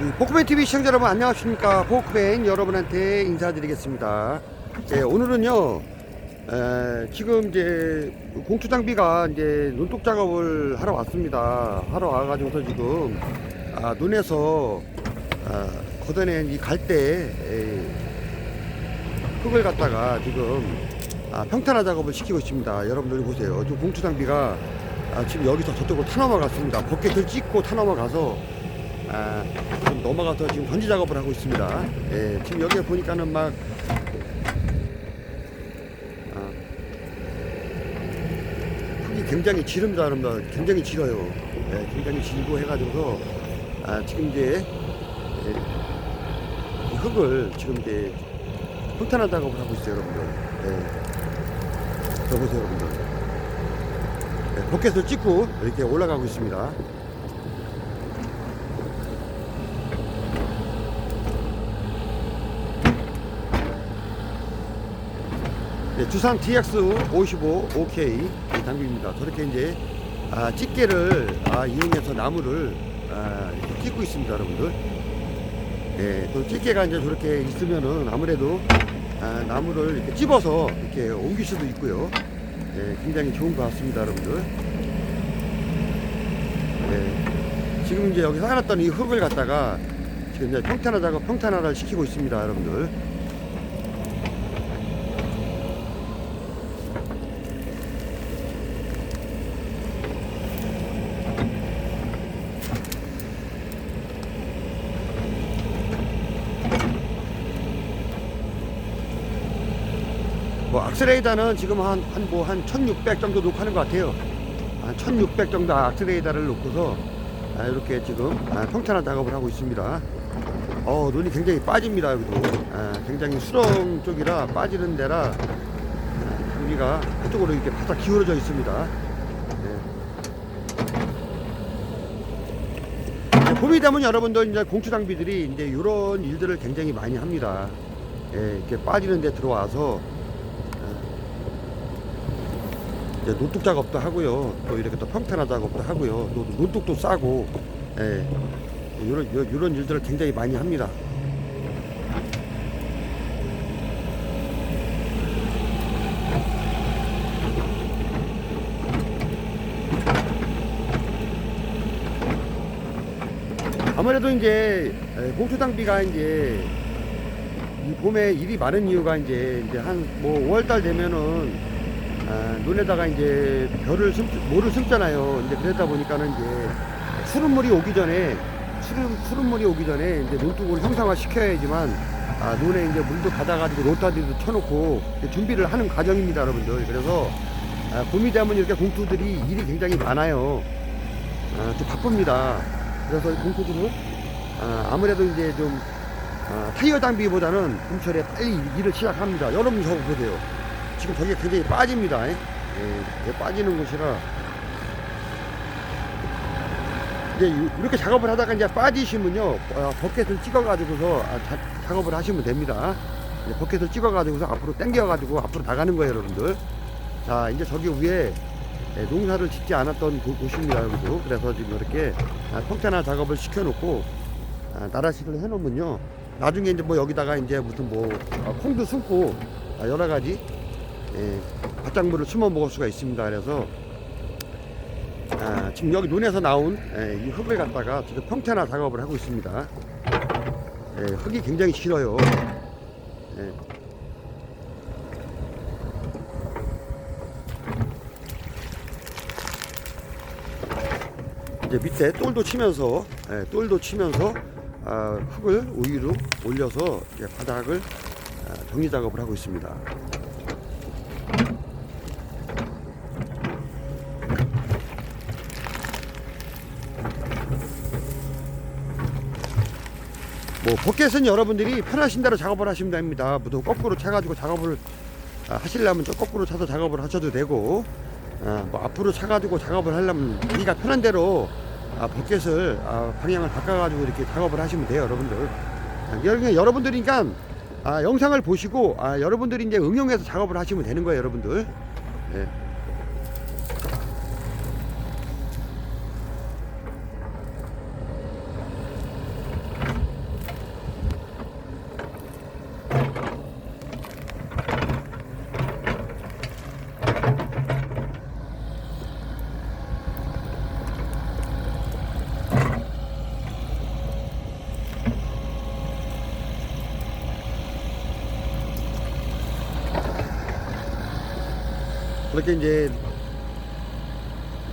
우리 포크맨 TV 시청자 여러분 안녕하십니까 포크맨 여러분한테 인사드리겠습니다. 예, 오늘은요 에, 지금 이제 공투 장비가 이제 눈독 작업을 하러 왔습니다. 하러 와가지고서 지금 아, 눈에서 아, 걷어낸 이 갈대 에, 흙을 갖다가 지금 아, 평탄화 작업을 시키고 있습니다. 여러분들 보세요. 지금 공투 장비가 아, 지금 여기서 저쪽으로 타 넘어 갔습니다. 버켓을 찍고 타 넘어 가서 아, 좀 넘어가서 지금 전지 작업을 하고 있습니다. 예, 지금 여기 보니까는 막 아, 흙이 굉장히 지릅니다, 여러분들. 굉장히 질어요. 예, 굉장히 질고 해가지고서 아, 지금 이제 예, 이 흙을 지금 이제 평탄화 작업을 하고 있어요, 여러분들. 예. 저 보세요, 여러분들. 예, 버켓을 찍고 이렇게 올라가고 있습니다. 네, 두산 TX55 OK 이 장비입니다. 저렇게 이제 아, 집게를 아, 이용해서 나무를 아, 이렇게 찍고 있습니다, 여러분들. 예, 또 집게가 이제 저렇게 있으면은 아무래도 아, 나무를 이렇게 찝어서 이렇게 옮길 수도 있고요. 예, 굉장히 좋은 것 같습니다, 여러분들. 예, 지금 이제 여기 쌓아놨던 이 흙을 갖다가 지금 이제 평탄화 작업, 평탄화를 시키고 있습니다, 여러분들. 악셀레이더는 지금 한 한 뭐 한 1600 정도 놓고 하는 것 같아요. 한 1600 정도 악셀레이더를 놓고서 아, 이렇게 지금 아, 평탄화 작업을 하고 있습니다. 어, 눈이 굉장히 빠집니다, 여기도. 아, 굉장히 수렁 쪽이라 빠지는 데라 아, 여기가 그쪽으로 이렇게 바짝 기울어져 있습니다. 예. 이제 봄이 되면 여러분들 이제 공추 장비들이 이제 이런 일들을 굉장히 많이 합니다. 예, 이렇게 빠지는 데 들어와서 이제 노뚝 작업도 하고요. 또 이렇게 또 평탄화 작업도 하고요. 또 노뚝도 싸고, 예, 이런 이런 일들을 굉장히 많이 합니다. 아무래도 이제 공투 장비가 이제 이 봄에 일이 많은 이유가 이제 이제 한 뭐 5월달 되면은 아, 눈에다가 이제 별을 숨, 모를 숨잖아요. 이제 그러다 보니까는 이제 수돗물이 오기 전에 수돗, 수돗물이 오기 전에 이제 논둑을 형상화 시켜야지만 아, 눈에 이제 물도 받아가지고 로타리도 쳐놓고 준비를 하는 과정입니다, 여러분들. 그래서 아, 봄이 되면 이렇게 공투들이 일이 굉장히 많아요. 아, 좀 바쁩니다. 그래서 이 공투들은 아, 아무래도 이제 좀 아, 타이어 장비보다는 봄철에 빨리 일을 시작합니다. 여러분 저거 보세요. 지금 저게 굉장히 빠집니다. 예, 예, 빠지는 곳이라 이제 이- 이렇게 작업을 하다가 이제 빠지시면요 어, 버켓을 찍어가지고서 아, 자- 작업을 하시면 됩니다. 버켓을 찍어가지고서 앞으로 당겨가지고 앞으로 나가는 거예요, 여러분들. 자, 이제 저기 위에 예, 농사를 짓지 않았던 곳- 곳입니다, 여기도. 그래서 지금 이렇게 아, 평탄화 작업을 시켜놓고 아, 나라식을 해놓으면요. 나중에 이제 뭐 여기다가 이제 무슨 뭐 아, 콩도 숨고 아, 여러 가지 예, 바짝물을 숨어 먹을 수가 있습니다. 그래서 아, 지금 여기 눈에서 나온 예, 이 흙을 갖다가 지금 평탄화 작업을 하고 있습니다. 예, 흙이 굉장히 길어요. 예. 이제 밑에 똘도 치면서 예, 똘도 치면서 아, 흙을 위로 올려서 바닥을 아, 정리 작업을 하고 있습니다. 뭐 버켓은 여러분들이 편하신 대로 작업을 하시면 됩니다. 무도 거꾸로 차가지고 작업을 아, 하시려면 저 거꾸로 차서 작업을 하셔도 되고 아, 뭐 앞으로 차가지고 작업을 하려면 자기가 편한 대로 아, 버켓을 아, 방향을 바꿔가지고 이렇게 작업을 하시면 돼요, 여러분들. 아, 여러분- 여러분들이니까 아, 영상을 보시고 아, 여러분들이 이제 응용해서 작업을 하시면 되는 거예요, 여러분들. 예. 그렇게 이제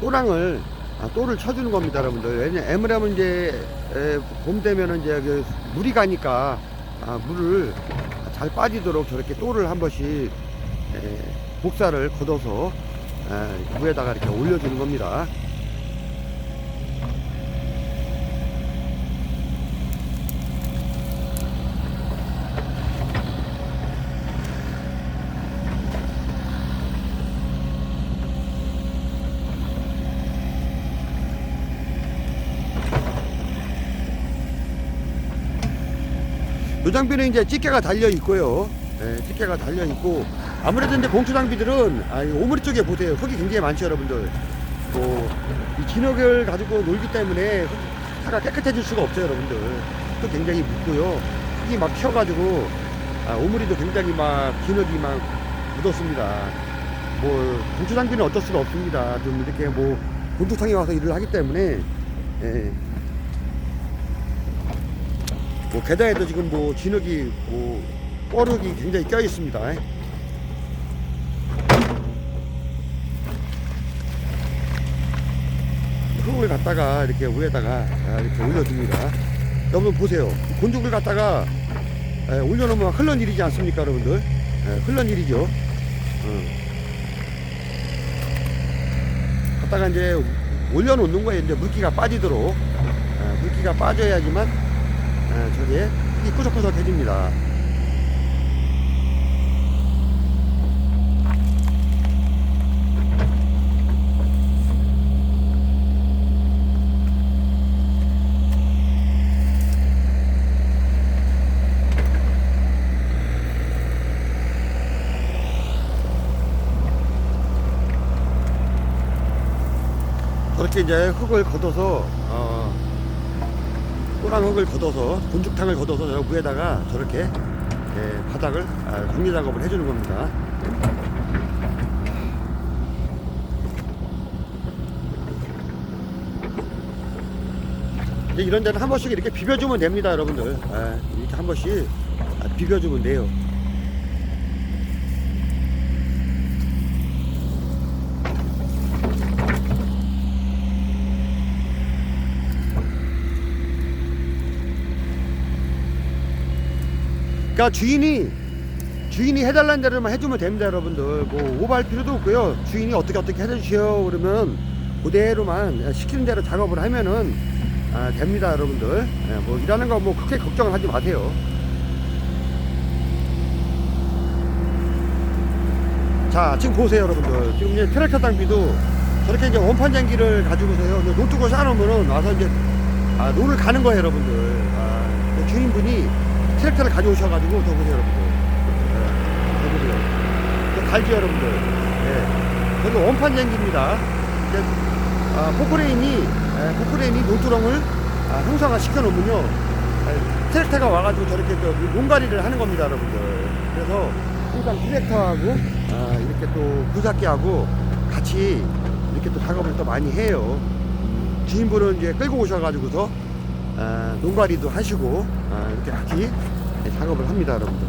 또랑을 아, 또를 쳐주는 겁니다, 여러분들. 왜냐 에무라면 이제 에, 봄 되면은 이제 그 물이 가니까 아, 물을 잘 빠지도록 저렇게 또를 한 번씩 에, 복사를 걷어서 에, 물에다가 이렇게 올려주는 겁니다. 요 장비는 이제 집게가 달려 있고요. 예, 집게가 달려 있고 아무래도 이제 공투 장비들은 아, 이 오므리 쪽에 보세요. 흙이 굉장히 많죠, 여러분들. 뭐이 진흙을 가지고 놀기 때문에 흙, 차가 깨끗해질 수가 없어요, 여러분들. 흙 굉장히 묻고요. 흙이 막 튀어가지고 아, 오므리도 굉장히 막 진흙이 막 묻었습니다. 뭐 공투 장비는 어쩔 수가 없습니다. 좀 이렇게 뭐 공투탕에 와서 일을 하기 때문에 예. 뭐 계단에도 지금 뭐 진흙이 뭐 뻐룩이 굉장히 껴 있습니다. 흙을 갖다가 이렇게 위에다가 아, 이렇게 올려줍니다. 여러분 보세요. 곤죽을 갖다가 에, 올려놓으면 일이지 않습니까, 여러분들? 에, 흘런 일이죠. 어. 갖다가 이제 올려놓는 거에 이제 물기가 빠지도록 에, 물기가 빠져야지만 에, 저게 이 꾸덕꾸덕해집니다. 그렇게 이제 흙을 걷어서 어, 또랑 흙을 걷어서 곤죽탕을 걷어서 저 위에다가 저렇게 예, 바닥을 아, 정리 작업을 해주는 겁니다. 이런 데는 한 번씩 이렇게 비벼주면 됩니다, 여러분들. 아, 이렇게 한 번씩 아, 비벼주면 돼요. 그러니까 주인이 주인이 해달라는 대로만 해주면 됩니다, 여러분들. 뭐 오버할 필요도 없고요. 주인이 어떻게 어떻게 해주시오 그러면 그대로만 시키는 대로 작업을 하면은 아, 됩니다, 여러분들. 예, 뭐 일하는 거뭐 그렇게 걱정을 하지 마세요. 자, 지금 보세요, 여러분들. 지금 이제 트랙터 장비도 저렇게 이제 원판 장기를 가지고서요. 노트고 쌓아놓으면은 와서 이제 아, 노를 가는 거예요, 여러분들. 아, 그 주인분이 트랙터를 가져오셔가지고 저 보세요, 여러분들. 예, 저 보세요. 저 갈죠, 여러분들. 예. 저기 원판 장기입니다. 이제 아, 포크레인이 예, 포크레인이 노트렁을 아, 형상화 시켜놓으면요. 아, 트랙터가 와가지고 저렇게 저 농가리를 하는 겁니다, 여러분들. 그래서 항상 트랙터하고 아, 이렇게 또 구삭기하고 같이 이렇게 또 작업을 또 많이 해요. 주인분은 이제 끌고 오셔가지고서 아, 농가리도 하시고 아, 이렇게 같이 작업을 합니다, 여러분들.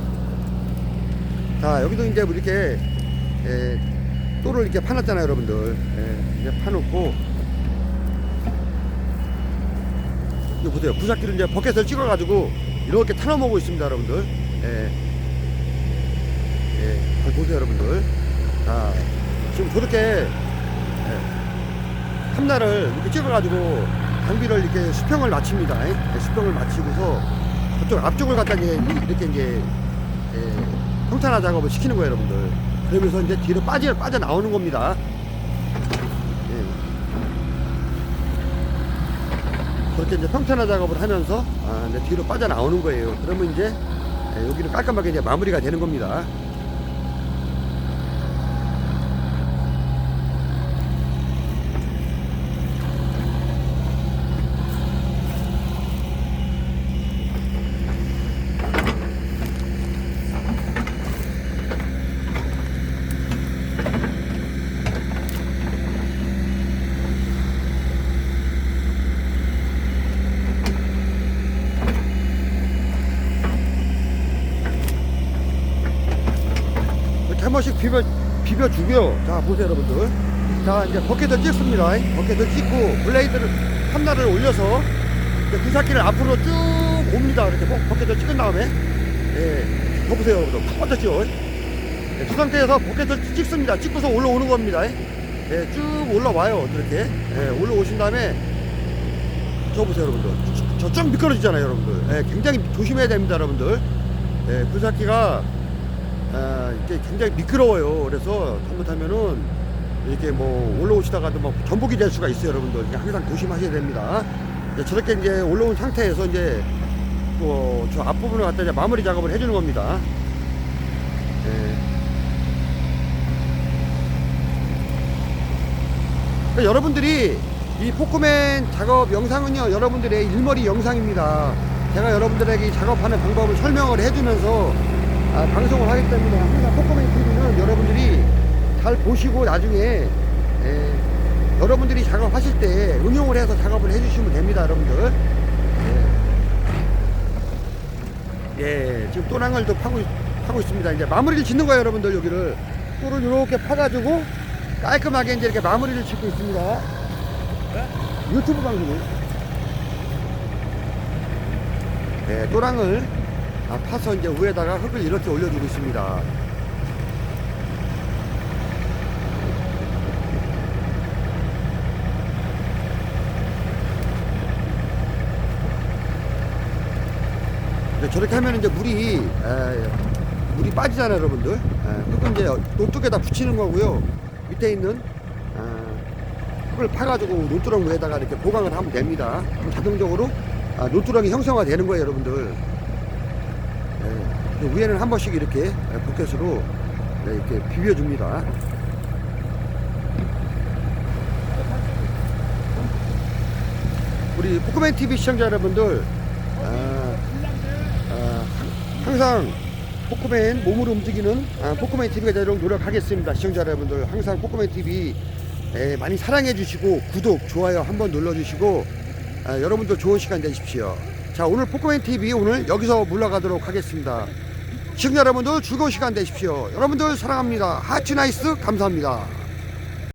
자 여기도 이제 뭐 이렇게 에, 또를 이렇게 파놨잖아요, 여러분들. 예, 이제 파놓고 이거 보세요, 구삭기를 이제 버켓을 찍어 가지고 이렇게 타놓먹고 있습니다, 여러분들. 예, 예, 잘 보세요, 여러분들. 자 지금 저렇게 예, 탐나를 이렇게 찍어 가지고 장비를 이렇게 수평을 맞춥니다. 예, 수평을 맞추고서 저쪽 앞쪽을 갖다 이제 이렇게 이제 예, 평탄화 작업을 시키는 거예요, 여러분들. 그러면서 이제 뒤로 빠져 빠져 나오는 겁니다. 예. 그렇게 이제 평탄화 작업을 하면서 아, 뒤로 빠져 나오는 거예요. 그러면 이제 예, 여기는 깔끔하게 이제 마무리가 되는 겁니다. 비벼 비벼주고요. 자, 보세요, 여러분들. 자, 이제 버켓을 찍습니다. 버켓을 찍고 블레이드를 한나를 올려서 이제 구사기를 앞으로 쭉 옵니다. 이렇게 버- 버켓을 찍은 다음에 예, 더 보세요, 여러분들. 팍 뻗었죠. 예, 그 상태에서 버켓을 찍습니다. 찍고서 올라오는 겁니다. 예, 쭉 올라와요. 이렇게 예, 올라오신 다음에 저 보세요, 여러분들. 저쭉 미끄러지잖아요, 여러분들. 예, 굉장히 조심해야 됩니다, 여러분들. 예, 구사기가 아, 이게 굉장히 미끄러워요. 그래서 잘못하면은 이렇게 뭐 올라오시다가도 막 전복이 될 수가 있어요, 여러분들. 항상 조심하셔야 됩니다. 이제 저렇게 이제 올라온 상태에서 이제 또 저 앞부분을 갖다 이제 마무리 작업을 해주는 겁니다. 예. 여러분들이 이 포크맨 작업 영상은요, 여러분들의 일머리 영상입니다. 제가 여러분들에게 이 작업하는 방법을 설명을 해주면서 아, 방송을 하기 때문에 항상 포커맨 TV는 여러분들이 잘 보시고 나중에 에, 여러분들이 작업하실 때 응용을 해서 작업을 해주시면 됩니다, 여러분들. 예, 예, 지금 또랑을 또 파고, 있- 파고 있습니다. 이제 마무리를 짓는 거예요, 여러분들, 여기를. 또를 이렇게 파가지고 깔끔하게 이제 이렇게 마무리를 짓고 있습니다. 유튜브 방송을. 네, 또랑을 아, 파서 이제 위에다가 흙을 이렇게 올려주고 있습니다. 저렇게 하면 이제 물이 에, 물이 빠지잖아요, 여러분들. 에, 흙은 이제 노뚝에다 붙이는 거고요. 밑에 있는 아, 흙을 파가지고 논두렁 위에다가 이렇게 보강을 하면 됩니다. 그럼 자동적으로 아, 논두렁이 형성화되는 거예요, 여러분들. 예, 그 위에는 한 번씩 이렇게 예, 포켓으로 예, 이렇게 비벼줍니다. 우리 포크맨 TV 시청자 여러분들, 아, 아, 항상 포크맨 몸으로 움직이는 아, 포크맨 TV가 되도록 노력하겠습니다. 시청자 여러분들 항상 포크맨 TV 예, 많이 사랑해 주시고 구독, 좋아요 한번 눌러 주시고 아, 여러분들 좋은 시간 되십시오. 자 오늘 포크맨 TV 오늘 여기서 물러가도록 하겠습니다. 시청자 여러분들 즐거운 시간 되십시오. 여러분들 사랑합니다. 하츠 나이스 감사합니다.